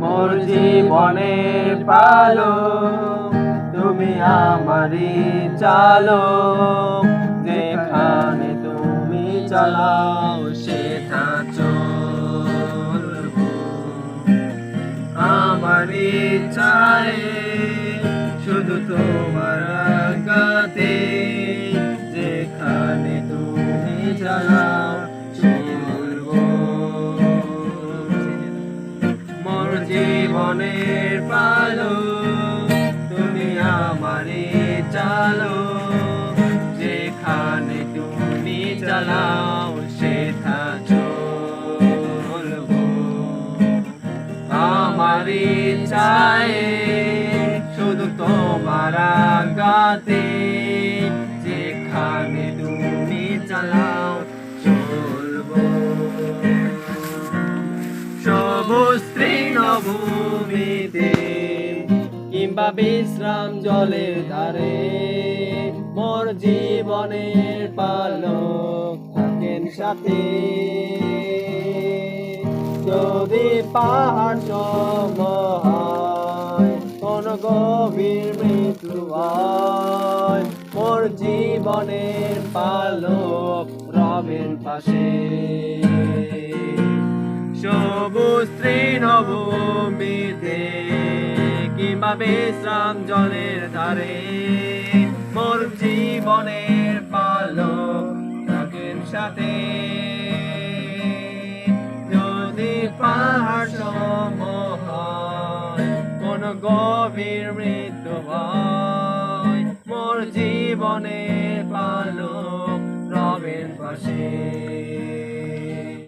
মোর জীবনের পালো তুমি আমারই চালো। যেখানে তুমি চালাও সেটা চলবো। আমারি ইচ্ছায় জীবনের পালো, তুমি আমারে চালো। যেখানে তুমি চালাও, সেথা চলবো। আমারে চায় শুধু তোমার গাতে তৃণভূমিতে কিংবা বিশ্রাম জলের ধারে, মোর জীবনের পালক থাকেন সাথে। যদি পাহাড় কোন গভীর মৃত্যু হয়, মোর জীবনের পালক রবের পাশে। সবুজ তৃণভূমিতে কিংবা বিশ্রাম জলের ধারে, মোর জীবনের পালক থাকেন সাথে। যদি পাহাড় সম কোন গভীর মৃত্যু হয়, মোর জীবনের পালক রবের পাশে।